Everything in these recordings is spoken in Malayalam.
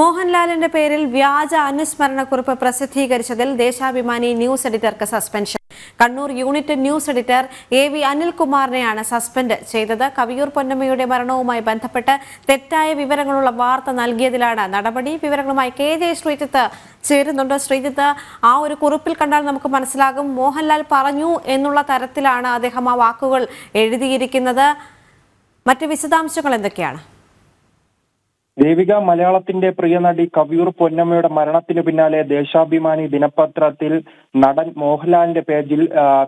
മോഹൻലാലിന്റെ പേരിൽ വ്യാജ അനുസ്മരണക്കുറിപ്പ് പ്രസിദ്ധീകരിച്ചതിൽ Deshabhimani news എഡിറ്റർക്ക് suspension. Kannur unit news editor A V അനിൽകുമാറിനെയാണ് suspend ചെയ്തത്. കവിയൂർ പൊന്നമ്മയുടെ മരണവുമായി ബന്ധപ്പെട്ട് തെറ്റായ വിവരങ്ങളുള്ള വാർത്ത നൽകിയതിലാണ് നടപടി. വിവരങ്ങളുമായി കെ ജെ ശ്രീജിത്ത് ചേരുന്നുണ്ട്. ശ്രീജിത്ത് ആ ഒരു കുറിപ്പിൽ കണ്ടാൽ നമുക്ക് മനസ്സിലാകും മോഹൻലാൽ പറഞ്ഞു എന്നുള്ള തരത്തിലാണ് അദ്ദേഹം ആ വാക്കുകൾ എഴുതിയിരിക്കുന്നത്. മറ്റ് വിശദാംശങ്ങൾ എന്തൊക്കെയാണ്? ദേവിക മലയാളത്തിന്റെ പ്രിയ നടി കവിയൂർ പൊന്നമ്മയുടെ മരണത്തിന് പിന്നാലെ ദേശാഭിമാനി ദിനപത്രത്തിൽ നടൻ മോഹൻലാലിന്റെ പേജിൽ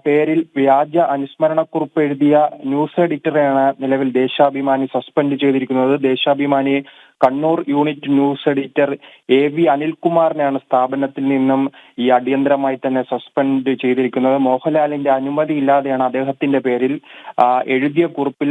പേരിൽ വ്യാജ അനുസ്മരണക്കുറിപ്പ് എഴുതിയ ന്യൂസ് എഡിറ്ററെയാണ് നിലവിൽ ദേശാഭിമാനി സസ്പെൻഡ് ചെയ്തിരിക്കുന്നത്. Deshabhimani Kannur unit news editor A V അനിൽകുമാറിനെയാണ് സ്ഥാപനത്തിൽ നിന്നും ഈ അടിയന്തരമായി തന്നെ സസ്പെൻഡ് ചെയ്തിരിക്കുന്നത്. മോഹൻലാലിന്റെ അനുമതി ഇല്ലാതെയാണ് അദ്ദേഹത്തിന്റെ പേരിൽ എഴുതിയ കുറിപ്പിൽ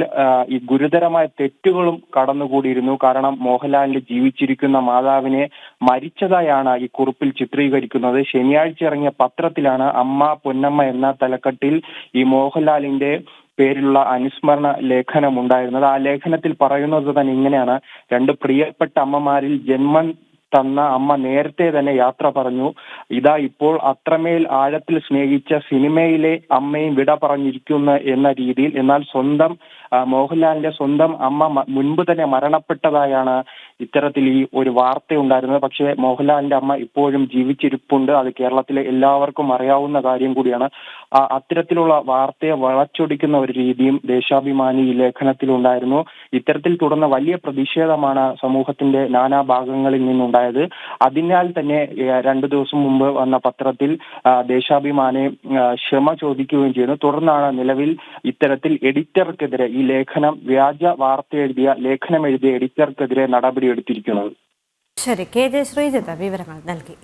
ഈ ഗുരുതരമായ തെറ്റുകളും കടന്നുകൂടിയിരുന്നു. കാരണം മോഹൻലാലിന്റെ ജീവിച്ചിരിക്കുന്ന മാതാവിനെ മരിച്ചതായാണ് ഈ കുറിപ്പിൽ ചിത്രീകരിക്കുന്നത്. ശനിയാഴ്ച ഇറങ്ങിയ പത്രത്തിലാണ് അമ്മ പൊന്നമ്മ എന്ന തലക്കെട്ടിൽ ഈ മോഹൻലാലിന്റെ പേരിലുള്ള അനുസ്മരണ ലേഖനം ഉണ്ടായിരുന്നത്. ആ ലേഖനത്തിൽ പറയുന്നത് തന്നെ ഇങ്ങനെയാണ്. രണ്ട് പ്രിയപ്പെട്ട അമ്മമാരിൽ ജന്മം തന്ന അമ്മ നേരത്തെ തന്നെ യാത്ര പറഞ്ഞു. ഇതാ ഇപ്പോൾ അത്രമേൽ ആഴത്തിൽ സ്നേഹിച്ച സിനിമയിലെ അമ്മയും വിട പറഞ്ഞിരിക്കുന്ന എന്ന രീതിയിൽ. എന്നാൽ സ്വന്തം മോഹൻലാലിന്റെ സ്വന്തം അമ്മ മുൻപ് തന്നെ മരണപ്പെട്ടതായാണ് ഇത്തരത്തിൽ ഈ ഒരു വാർത്ത ഉണ്ടായിരുന്നത്. പക്ഷേ മോഹൻലാലിന്റെ അമ്മ ഇപ്പോഴും ജീവിച്ചിരിപ്പുണ്ട്. അത് കേരളത്തിലെ എല്ലാവർക്കും അറിയാവുന്ന കാര്യം കൂടിയാണ്. ആ, അത്തരത്തിലുള്ള വാർത്തയെ വളച്ചൊടിക്കുന്ന ഒരു രീതിയും ദേശാഭിമാനി ഈ ലേഖനത്തിലുണ്ടായിരുന്നു. ഇത്തരത്തിൽ തുടർന്ന വലിയ പ്രതിഷേധമാണ് സമൂഹത്തിന്റെ നാനാ ഭാഗങ്ങളിൽ നിന്നുണ്ടായത് അതിനാൽ തന്നെ രണ്ടു ദിവസം മുമ്പ് വന്ന പത്രത്തിൽ ദേശാഭിമാനെ ക്ഷമ ചോദിക്കുകയും ചെയ്യുന്നു. തുടർന്നാണ് നിലവിൽ ഇത്തരത്തിൽ എഡിറ്റർക്കെതിരെ ഈ ലേഖനം വ്യാജ വാർത്ത എഴുതിയ ലേഖനം എഴുതിയ എഡിറ്റർക്കെതിരെ നടപടി എടുത്തിരിക്കുന്നത് ശരി കെ ജെ ശ്രീജിത്ത് വിവരങ്ങൾ നൽകി.